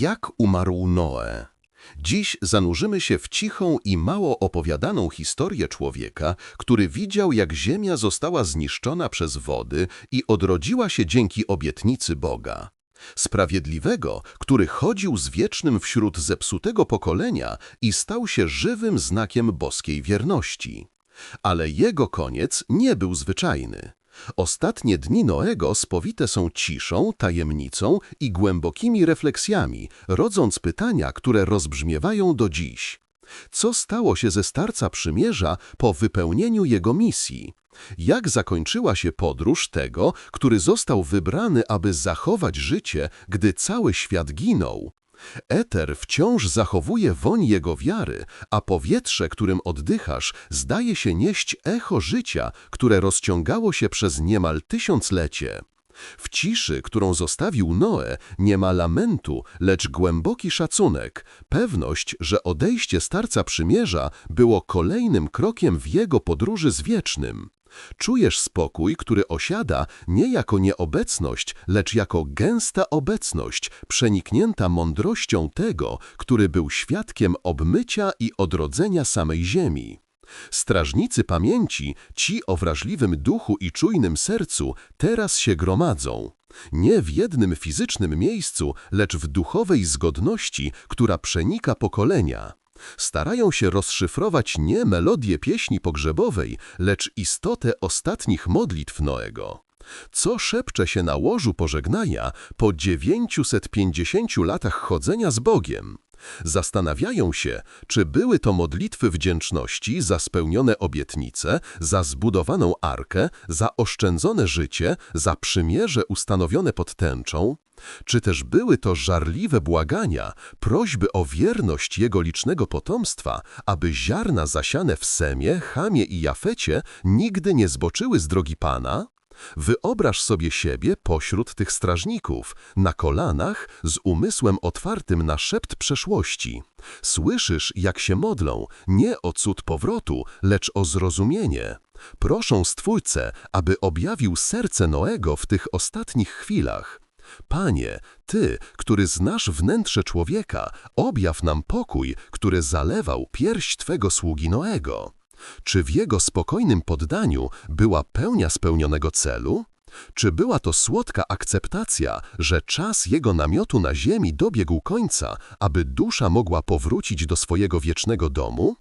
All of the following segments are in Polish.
Jak umarł Noe? Dziś zanurzymy się w cichą i mało opowiadaną historię człowieka, który widział, jak ziemia została zniszczona przez wody i odrodziła się dzięki obietnicy Boga. Sprawiedliwego, który chodził z wiecznym wśród zepsutego pokolenia i stał się żywym znakiem boskiej wierności. Ale jego koniec nie był zwyczajny. Ostatnie dni Noego spowite są ciszą, tajemnicą i głębokimi refleksjami, rodząc pytania, które rozbrzmiewają do dziś. Co stało się ze Starca Przymierza po wypełnieniu jego misji? Jak zakończyła się podróż tego, który został wybrany, aby zachować życie, gdy cały świat ginął? Eter wciąż zachowuje woń jego wiary, a powietrze, którym oddychasz, zdaje się nieść echo życia, które rozciągało się przez niemal tysiąclecie. W ciszy, którą zostawił Noe, nie ma lamentu, lecz głęboki szacunek, pewność, że odejście Starca Przymierza było kolejnym krokiem w jego podróży z wiecznym. Czujesz spokój, który osiada nie jako nieobecność, lecz jako gęsta obecność, przeniknięta mądrością tego, który był świadkiem obmycia i odrodzenia samej ziemi. Strażnicy pamięci, ci o wrażliwym duchu i czujnym sercu, teraz się gromadzą. Nie w jednym fizycznym miejscu, lecz w duchowej zgodności, która przenika pokolenia. Starają się rozszyfrować nie melodię pieśni pogrzebowej, lecz istotę ostatnich modlitw Noego. Co szepcze się na łożu pożegnania po 950 latach chodzenia z Bogiem? Zastanawiają się, czy były to modlitwy wdzięczności za spełnione obietnice, za zbudowaną arkę, za oszczędzone życie, za przymierze ustanowione pod tęczą, czy też były to żarliwe błagania, prośby o wierność jego licznego potomstwa, aby ziarna zasiane w Semie, Chamie i Jafecie nigdy nie zboczyły z drogi Pana? Wyobraź sobie siebie pośród tych strażników, na kolanach, z umysłem otwartym na szept przeszłości. Słyszysz, jak się modlą, nie o cud powrotu, lecz o zrozumienie. Proszą Stwórcę, aby objawił serce Noego w tych ostatnich chwilach. Panie, Ty, który znasz wnętrze człowieka, objaw nam pokój, który zalewał pierś Twego sługi Noego. Czy w jego spokojnym poddaniu była pełnia spełnionego celu? Czy była to słodka akceptacja, że czas jego namiotu na ziemi dobiegł końca, aby dusza mogła powrócić do swojego wiecznego domu?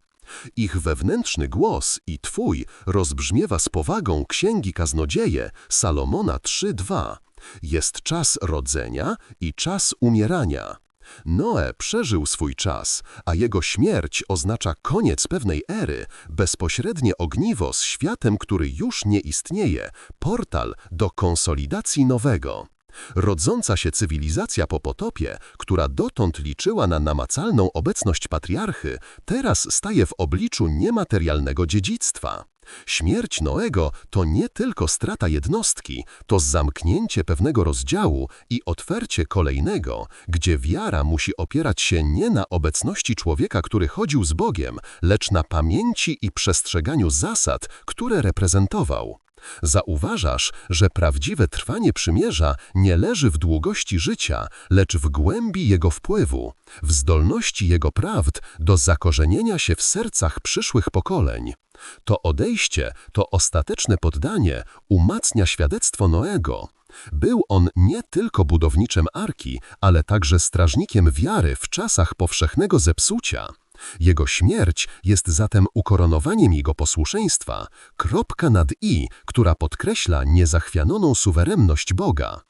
Ich wewnętrzny głos i Twój rozbrzmiewa z powagą Księgi Kaznodzieje Salomona 3.2. Jest czas rodzenia i czas umierania. Noe przeżył swój czas, a jego śmierć oznacza koniec pewnej ery, bezpośrednie ogniwo z światem, który już nie istnieje, portal do konsolidacji nowego. Rodząca się cywilizacja po potopie, która dotąd liczyła na namacalną obecność patriarchy, teraz staje w obliczu niematerialnego dziedzictwa. Śmierć Noego to nie tylko strata jednostki, to zamknięcie pewnego rozdziału i otwarcie kolejnego, gdzie wiara musi opierać się nie na obecności człowieka, który chodził z Bogiem, lecz na pamięci i przestrzeganiu zasad, które reprezentował. Zauważasz, że prawdziwe trwanie przymierza nie leży w długości życia, lecz w głębi jego wpływu, w zdolności jego prawd do zakorzenienia się w sercach przyszłych pokoleń. To odejście, to ostateczne poddanie umacnia świadectwo Noego. Był on nie tylko budowniczem arki, ale także strażnikiem wiary w czasach powszechnego zepsucia. Jego śmierć jest zatem ukoronowaniem jego posłuszeństwa, kropka nad i, która podkreśla niezachwianoną suwerenność Boga.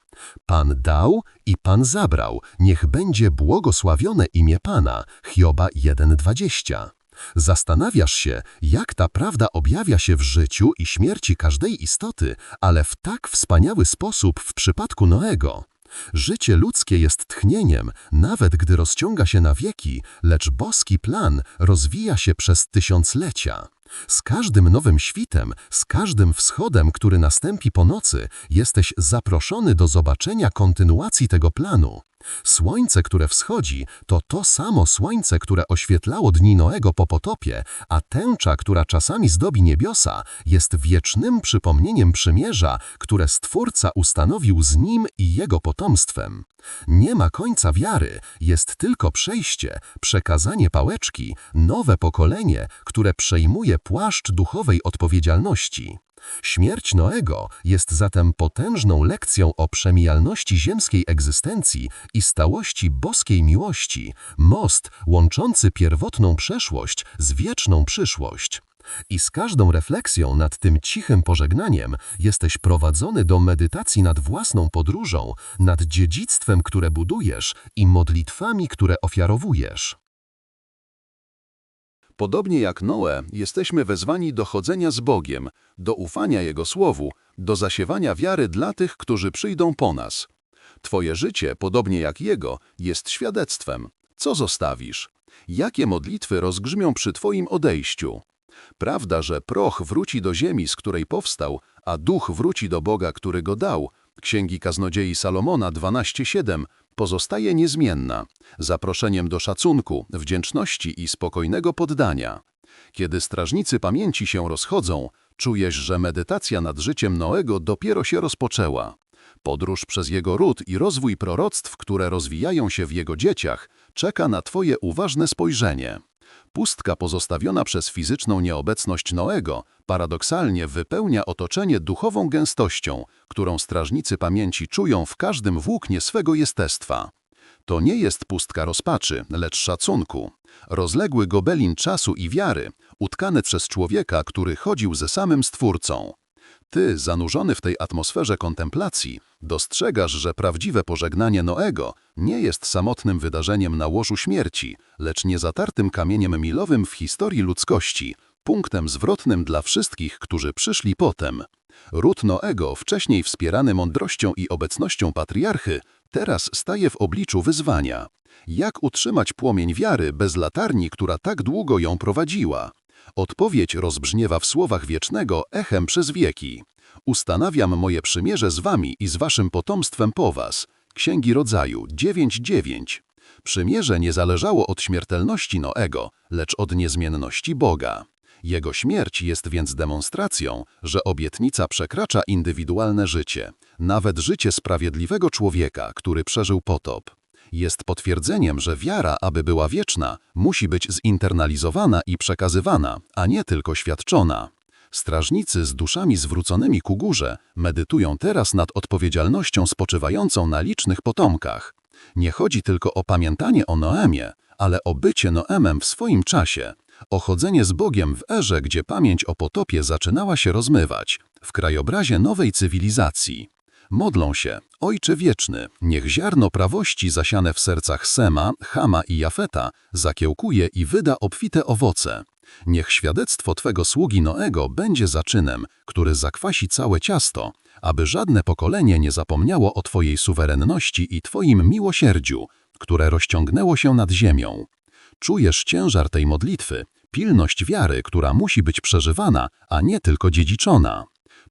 Pan dał i Pan zabrał, niech będzie błogosławione imię Pana. Hioba 1,20. Zastanawiasz się, jak ta prawda objawia się w życiu i śmierci każdej istoty, ale w tak wspaniały sposób w przypadku Noego. Życie ludzkie jest tchnieniem, nawet gdy rozciąga się na wieki, lecz boski plan rozwija się przez tysiąclecia. Z każdym nowym świtem, z każdym wschodem, który nastąpi po nocy, jesteś zaproszony do zobaczenia kontynuacji tego planu. Słońce, które wschodzi, to to samo słońce, które oświetlało dni Noego po potopie, a tęcza, która czasami zdobi niebiosa, jest wiecznym przypomnieniem przymierza, które Stwórca ustanowił z nim i jego potomstwem. Nie ma końca wiary, jest tylko przejście, przekazanie pałeczki, nowe pokolenie, które przejmuje płaszcz duchowej odpowiedzialności. Śmierć Noego jest zatem potężną lekcją o przemijalności ziemskiej egzystencji i stałości boskiej miłości, most łączący pierwotną przeszłość z wieczną przyszłość. I z każdą refleksją nad tym cichym pożegnaniem jesteś prowadzony do medytacji nad własną podróżą, nad dziedzictwem, które budujesz i modlitwami, które ofiarowujesz. Podobnie jak Noe, jesteśmy wezwani do chodzenia z Bogiem, do ufania Jego Słowu, do zasiewania wiary dla tych, którzy przyjdą po nas. Twoje życie, podobnie jak Jego, jest świadectwem. Co zostawisz? Jakie modlitwy rozgrzmią przy Twoim odejściu? Prawda, że proch wróci do ziemi, z której powstał, a duch wróci do Boga, który go dał, Księgi Kaznodziei Salomona 12:7, pozostaje niezmienna, zaproszeniem do szacunku, wdzięczności i spokojnego poddania. Kiedy strażnicy pamięci się rozchodzą, czujesz, że medytacja nad życiem Noego dopiero się rozpoczęła. Podróż przez jego ród i rozwój proroctw, które rozwijają się w jego dzieciach, czeka na twoje uważne spojrzenie. Pustka pozostawiona przez fizyczną nieobecność Noego paradoksalnie wypełnia otoczenie duchową gęstością, którą strażnicy pamięci czują w każdym włóknie swego jestestwa. To nie jest pustka rozpaczy, lecz szacunku. Rozległy gobelin czasu i wiary, utkany przez człowieka, który chodził ze samym Stwórcą. Ty, zanurzony w tej atmosferze kontemplacji, dostrzegasz, że prawdziwe pożegnanie Noego nie jest samotnym wydarzeniem na łożu śmierci, lecz niezatartym kamieniem milowym w historii ludzkości, punktem zwrotnym dla wszystkich, którzy przyszli potem. Ród Noego, wcześniej wspierany mądrością i obecnością patriarchy, teraz staje w obliczu wyzwania. Jak utrzymać płomień wiary bez latarni, która tak długo ją prowadziła? Odpowiedź rozbrzmiewa w słowach wiecznego echem przez wieki. Ustanawiam moje przymierze z wami i z waszym potomstwem po was. Księgi Rodzaju 9.9. Przymierze nie zależało od śmiertelności Noego, lecz od niezmienności Boga. Jego śmierć jest więc demonstracją, że obietnica przekracza indywidualne życie, nawet życie sprawiedliwego człowieka, który przeżył potop. Jest potwierdzeniem, że wiara, aby była wieczna, musi być zinternalizowana i przekazywana, a nie tylko świadczona. Strażnicy z duszami zwróconymi ku górze medytują teraz nad odpowiedzialnością spoczywającą na licznych potomkach. Nie chodzi tylko o pamiętanie o Noemie, ale o bycie Noemem w swoim czasie, o chodzenie z Bogiem w erze, gdzie pamięć o potopie zaczynała się rozmywać, w krajobrazie nowej cywilizacji. Modlą się, Ojcze Wieczny, niech ziarno prawości zasiane w sercach Sema, Hama i Jafeta zakiełkuje i wyda obfite owoce. Niech świadectwo Twego sługi Noego będzie zaczynem, który zakwasi całe ciasto, aby żadne pokolenie nie zapomniało o Twojej suwerenności i Twoim miłosierdziu, które rozciągnęło się nad ziemią. Czujesz ciężar tej modlitwy, pilność wiary, która musi być przeżywana, a nie tylko dziedziczona.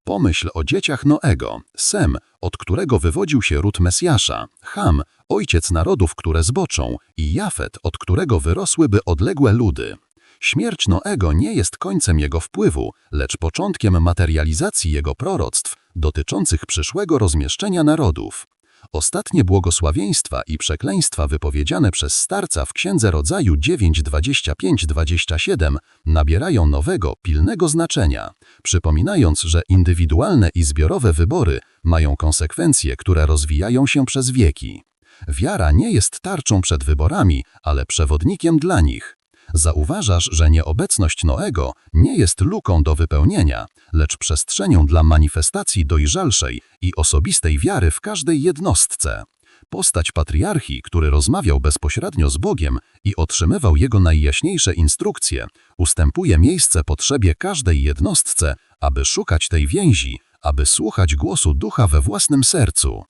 Pomyśl o dzieciach Noego, Sem, od którego wywodził się ród Mesjasza, Ham, ojciec narodów, które zboczą, i Jafet, od którego wyrosłyby odległe ludy. Śmierć Noego nie jest końcem jego wpływu, lecz początkiem materializacji jego proroctw dotyczących przyszłego rozmieszczenia narodów. Ostatnie błogosławieństwa i przekleństwa wypowiedziane przez starca w Księdze Rodzaju 9.25-27 nabierają nowego, pilnego znaczenia, przypominając, że indywidualne i zbiorowe wybory mają konsekwencje, które rozwijają się przez wieki. Wiara nie jest tarczą przed wyborami, ale przewodnikiem dla nich. Zauważasz, że nieobecność Noego nie jest luką do wypełnienia, lecz przestrzenią dla manifestacji dojrzalszej i osobistej wiary w każdej jednostce. Postać patriarchi, który rozmawiał bezpośrednio z Bogiem i otrzymywał jego najjaśniejsze instrukcje, ustępuje miejsce potrzebie każdej jednostce, aby szukać tej więzi, aby słuchać głosu ducha we własnym sercu.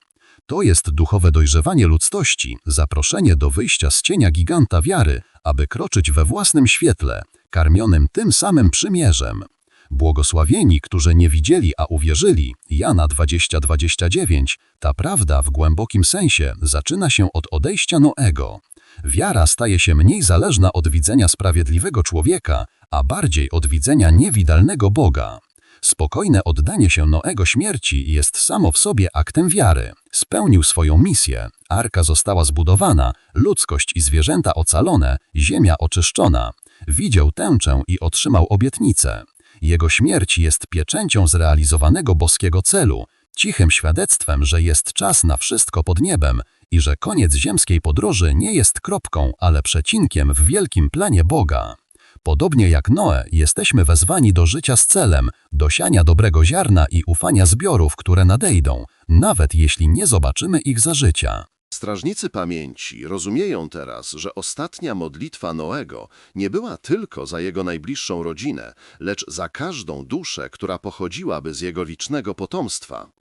To jest duchowe dojrzewanie ludzkości, zaproszenie do wyjścia z cienia giganta wiary, aby kroczyć we własnym świetle, karmionym tym samym przymierzem. Błogosławieni, którzy nie widzieli, a uwierzyli. Jana 20:29. Ta prawda w głębokim sensie zaczyna się od odejścia Noego. Wiara staje się mniej zależna od widzenia sprawiedliwego człowieka, a bardziej od widzenia niewidalnego Boga. Spokojne oddanie się Noego śmierci jest samo w sobie aktem wiary. Spełnił swoją misję. Arka została zbudowana, ludzkość i zwierzęta ocalone, ziemia oczyszczona. Widział tęczę i otrzymał obietnicę. Jego śmierć jest pieczęcią zrealizowanego boskiego celu, cichym świadectwem, że jest czas na wszystko pod niebem i że koniec ziemskiej podróży nie jest kropką, ale przecinkiem w wielkim planie Boga. Podobnie jak Noe, jesteśmy wezwani do życia z celem, do siania dobrego ziarna i ufania zbiorów, które nadejdą, nawet jeśli nie zobaczymy ich za życia. Strażnicy pamięci rozumieją teraz, że ostatnia modlitwa Noego nie była tylko za jego najbliższą rodzinę, lecz za każdą duszę, która pochodziłaby z jego licznego potomstwa.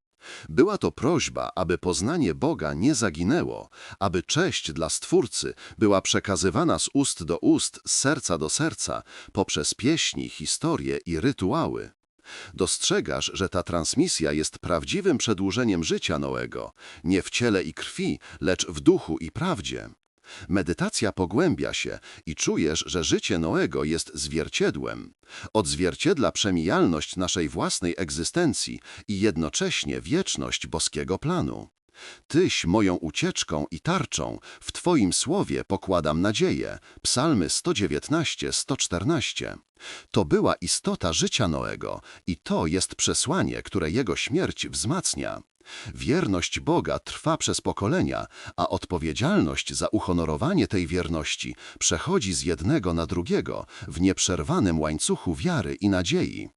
Była to prośba, aby poznanie Boga nie zaginęło, aby cześć dla Stwórcy była przekazywana z ust do ust, z serca do serca, poprzez pieśni, historie i rytuały. Dostrzegasz, że ta transmisja jest prawdziwym przedłużeniem życia Noego, nie w ciele i krwi, lecz w duchu i prawdzie. Medytacja pogłębia się i czujesz, że życie Noego jest zwierciedłem. Odzwierciedla przemijalność naszej własnej egzystencji i jednocześnie wieczność boskiego planu. Tyś moją ucieczką i tarczą, w Twoim słowie pokładam nadzieję. Psalmy 119-114. To była istota życia Noego i to jest przesłanie, które jego śmierć wzmacnia. Wierność Boga trwa przez pokolenia, a odpowiedzialność za uhonorowanie tej wierności przechodzi z jednego na drugiego w nieprzerwanym łańcuchu wiary i nadziei.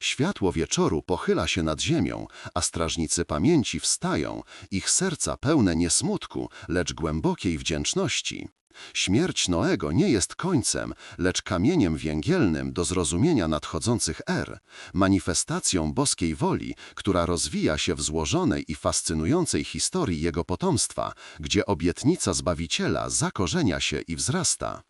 Światło wieczoru pochyla się nad ziemią, a strażnicy pamięci wstają, ich serca pełne nie smutku, lecz głębokiej wdzięczności. Śmierć Noego nie jest końcem, lecz kamieniem węgielnym do zrozumienia nadchodzących er, manifestacją boskiej woli, która rozwija się w złożonej i fascynującej historii jego potomstwa, gdzie obietnica Zbawiciela zakorzenia się i wzrasta.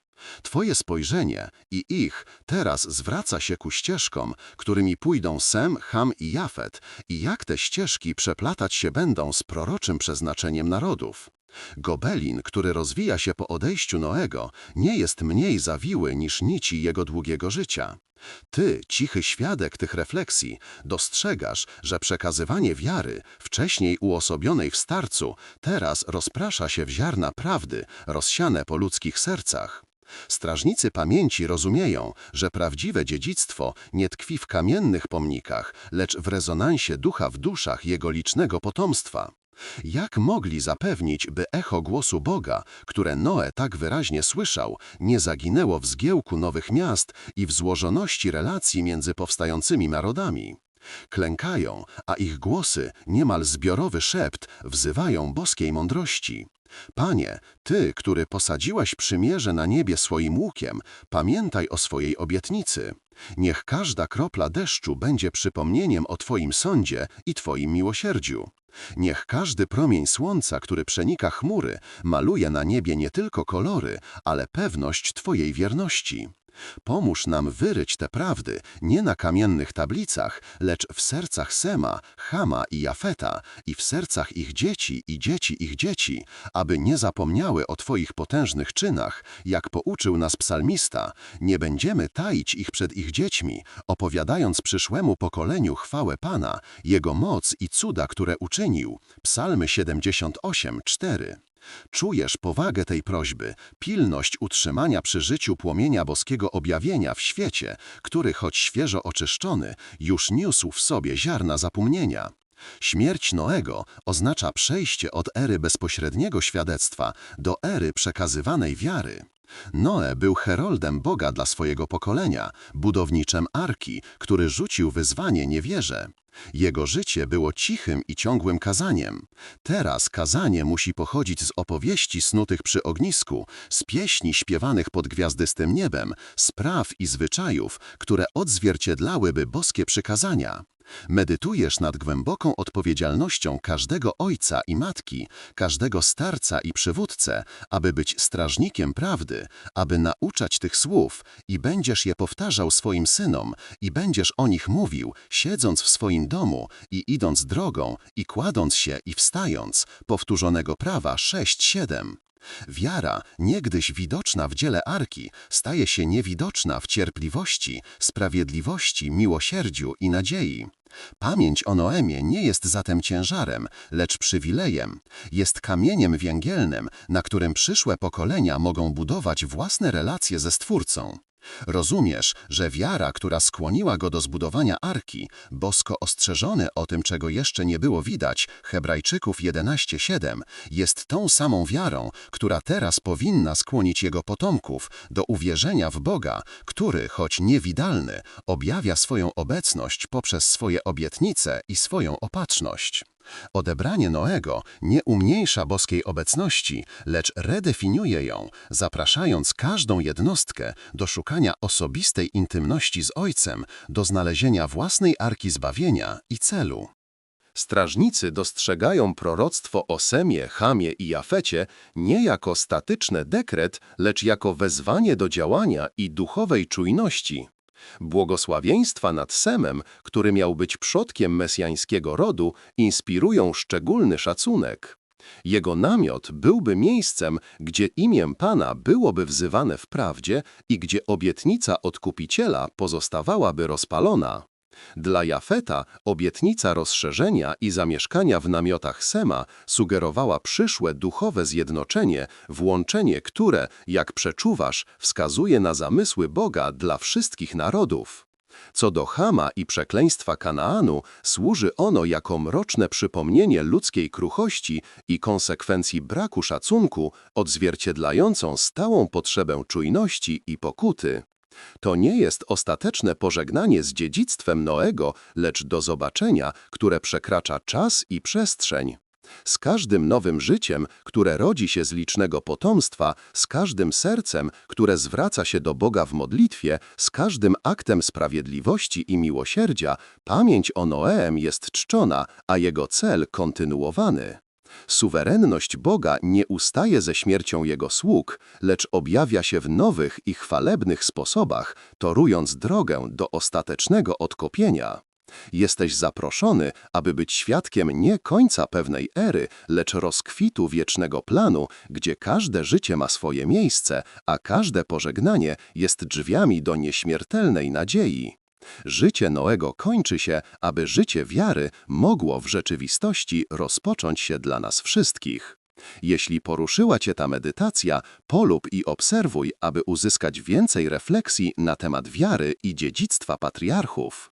Twoje spojrzenie i ich teraz zwraca się ku ścieżkom, którymi pójdą Sem, Ham i Jafet i jak te ścieżki przeplatać się będą z proroczym przeznaczeniem narodów. Gobelin, który rozwija się po odejściu Noego, nie jest mniej zawiły niż nici jego długiego życia. Ty, cichy świadek tych refleksji, dostrzegasz, że przekazywanie wiary, wcześniej uosobionej w starcu, teraz rozprasza się w ziarna prawdy, rozsiane po ludzkich sercach. Strażnicy pamięci rozumieją, że prawdziwe dziedzictwo nie tkwi w kamiennych pomnikach, lecz w rezonansie ducha w duszach jego licznego potomstwa. Jak mogli zapewnić, by echo głosu Boga, które Noe tak wyraźnie słyszał, nie zaginęło w zgiełku nowych miast i w złożoności relacji między powstającymi narodami? Klękają, a ich głosy, niemal zbiorowy szept, wzywają boskiej mądrości. Panie, Ty, który posadziłaś przymierze na niebie swoim łukiem, pamiętaj o swojej obietnicy. Niech każda kropla deszczu będzie przypomnieniem o Twoim sądzie i Twoim miłosierdziu. Niech każdy promień słońca, który przenika chmury, maluje na niebie nie tylko kolory, ale pewność Twojej wierności. Pomóż nam wyryć te prawdy nie na kamiennych tablicach, lecz w sercach Sema, Chama i Jafeta i w sercach ich dzieci i dzieci ich dzieci, aby nie zapomniały o Twoich potężnych czynach, jak pouczył nas psalmista, nie będziemy taić ich przed ich dziećmi, opowiadając przyszłemu pokoleniu chwałę Pana, Jego moc i cuda, które uczynił. Psalmy 78, 4. Czujesz powagę tej prośby, pilność utrzymania przy życiu płomienia boskiego objawienia w świecie, który, choć świeżo oczyszczony, już niósł w sobie ziarna zapomnienia. Śmierć Noego oznacza przejście od ery bezpośredniego świadectwa do ery przekazywanej wiary. Noe był heroldem Boga dla swojego pokolenia, budowniczem arki, który rzucił wyzwanie niewierze. Jego życie było cichym i ciągłym kazaniem. Teraz kazanie musi pochodzić z opowieści snutych przy ognisku, z pieśni śpiewanych pod gwiazdystym niebem, z praw i zwyczajów, które odzwierciedlałyby boskie przykazania. Medytujesz nad głęboką odpowiedzialnością każdego ojca i matki, każdego starca i przywódcę, aby być strażnikiem prawdy, aby nauczać tych słów i będziesz je powtarzał swoim synom i będziesz o nich mówił, siedząc w swoim domu i idąc drogą i kładąc się i wstając, powtórzonego prawa 6-7. Wiara, niegdyś widoczna w dziele Arki, staje się niewidoczna w cierpliwości, sprawiedliwości, miłosierdziu i nadziei. Pamięć o Noemie nie jest zatem ciężarem, lecz przywilejem. Jest kamieniem węgielnym, na którym przyszłe pokolenia mogą budować własne relacje ze Stwórcą. Rozumiesz, że wiara, która skłoniła go do zbudowania arki, bosko ostrzeżony o tym, czego jeszcze nie było widać, Hebrajczyków 11:7, jest tą samą wiarą, która teraz powinna skłonić jego potomków do uwierzenia w Boga, który, choć niewidalny, objawia swoją obecność poprzez swoje obietnice i swoją opatrzność. Odebranie Noego nie umniejsza boskiej obecności, lecz redefiniuje ją, zapraszając każdą jednostkę do szukania osobistej intymności z Ojcem, do znalezienia własnej arki zbawienia i celu. Strażnicy dostrzegają proroctwo o Semie, Chamie i Jafecie nie jako statyczny dekret, lecz jako wezwanie do działania i duchowej czujności. Błogosławieństwa nad Semem, który miał być przodkiem mesjańskiego rodu, inspirują szczególny szacunek. Jego namiot byłby miejscem, gdzie imię Pana byłoby wzywane w prawdzie i gdzie obietnica Odkupiciela pozostawałaby rozpalona. Dla Jafeta obietnica rozszerzenia i zamieszkania w namiotach Sema sugerowała przyszłe duchowe zjednoczenie, włączenie, które, jak przeczuwasz, wskazuje na zamysły Boga dla wszystkich narodów. Co do Chama i przekleństwa Kanaanu, służy ono jako mroczne przypomnienie ludzkiej kruchości i konsekwencji braku szacunku, odzwierciedlającą stałą potrzebę czujności i pokuty. To nie jest ostateczne pożegnanie z dziedzictwem Noego, lecz do zobaczenia, które przekracza czas i przestrzeń. Z każdym nowym życiem, które rodzi się z licznego potomstwa, z każdym sercem, które zwraca się do Boga w modlitwie, z każdym aktem sprawiedliwości i miłosierdzia, pamięć o Noem jest czczona, a jego cel kontynuowany. Suwerenność Boga nie ustaje ze śmiercią Jego sług, lecz objawia się w nowych i chwalebnych sposobach, torując drogę do ostatecznego odkopienia. Jesteś zaproszony, aby być świadkiem nie końca pewnej ery, lecz rozkwitu wiecznego planu, gdzie każde życie ma swoje miejsce, a każde pożegnanie jest drzwiami do nieśmiertelnej nadziei. Życie Noego kończy się, aby życie wiary mogło w rzeczywistości rozpocząć się dla nas wszystkich. Jeśli poruszyła Cię ta medytacja, polub i obserwuj, aby uzyskać więcej refleksji na temat wiary i dziedzictwa patriarchów.